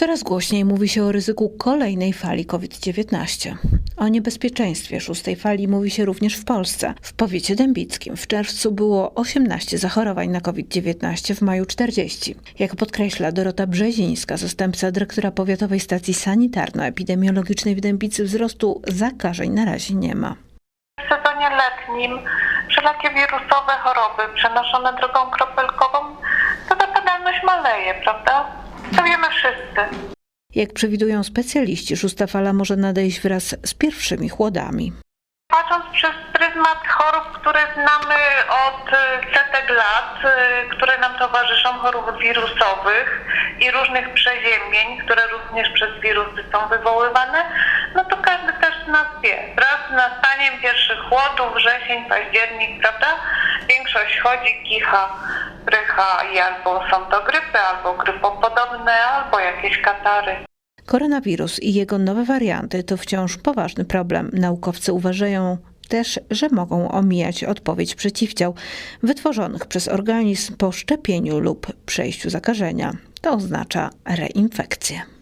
Coraz głośniej mówi się o ryzyku kolejnej fali COVID-19. O niebezpieczeństwie szóstej fali mówi się również w Polsce. W powiecie dębickim w czerwcu było 18 zachorowań na COVID-19, w maju 40. Jak podkreśla Dorota Brzezińska, zastępca dyrektora Powiatowej Stacji Sanitarno-Epidemiologicznej w Dębicy, wzrostu zakażeń na razie nie ma. W sezonie letnim wszelakie wirusowe choroby przenoszone drogą kropelkową, to zapadalność maleje, prawda? To wiemy wszyscy. Jak przewidują specjaliści, szósta fala może nadejść wraz z pierwszymi chłodami. Patrząc przez pryzmat chorób, które znamy od setek lat, y, które nam towarzyszą, chorób wirusowych i różnych przeziębień, które również przez wirusy są wywoływane, no to każdy też z nas wie. Wraz z nastaniem pierwszych chłodów, wrzesień, październik, prawda? Większość chodzi, kicha, i albo są to grypy, albo grypopodobne, albo jakieś katary. Koronawirus i jego nowe warianty to wciąż poważny problem. Naukowcy uważają też, że mogą omijać odpowiedź przeciwciał wytworzonych przez organizm po szczepieniu lub przejściu zakażenia. To oznacza reinfekcję.